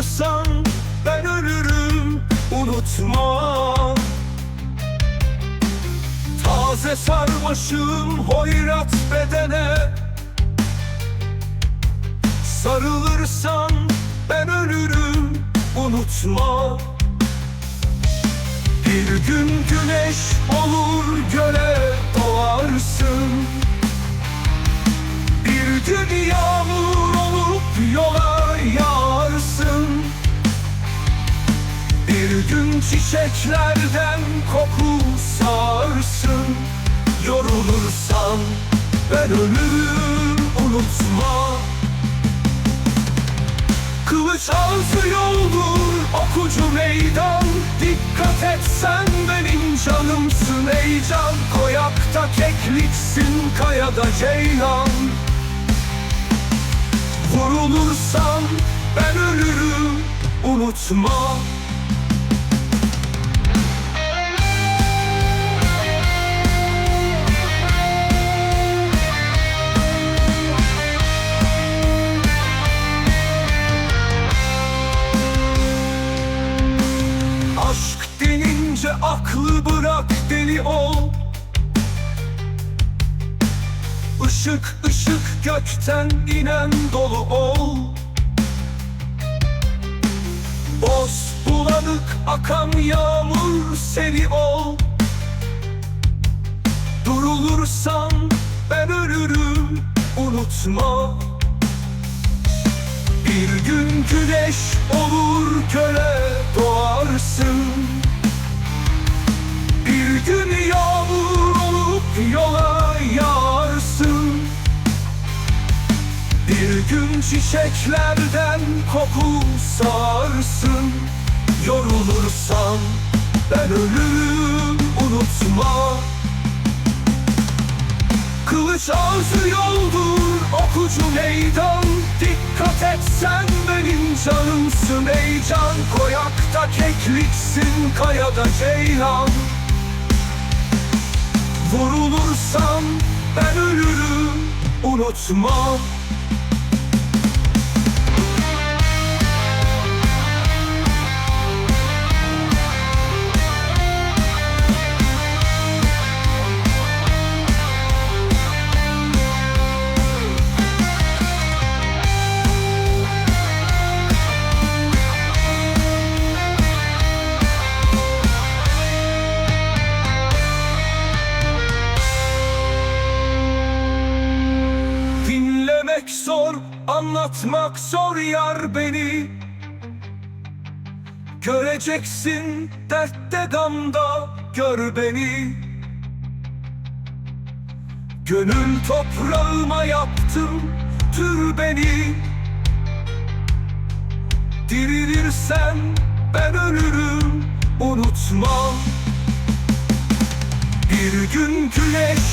Sarılırsan ben ölürüm unutma. Taze sarmaşığım hoyrat bedene. Sarılırsan ben ölürüm unutma. Bir gün güneş olur göle doğarsın. Bir gün yağmur çiçeklerden koku sağarsın Yorulursan ben ölürüm unutma. Kılıç ağzı yoldur, okucu meydan. Dikkat et sen benim canımsın ey can. Koyakta kekliksin, kayada ceylan Vurulursan ben ölürüm, unutma deli ol. Işık ışık gökten inen dolu ol. Boz bulanık akan yağmur seni ol. Durulursan ben ölürüm unutma. Bir gün güneş olur köle doğarsın gün yağmur olup yola yağarsın Bir gün çiçeklerden koku sağarsın Yorulursan ben ölürüm unutma. Kılıç ağzı yoldur, okucu meydan. Dikkat et sen benim canımsın ey Koyakta kekliksin, kayada ceylan Vurulursam ben ölürüm, unutma anlatmak zor yar beni. Göreceksin dertte gamda gör beni. Gönül toprağıma yaptım türbeni Dirilirsen ben ölürüm unutma. Bir gün güneş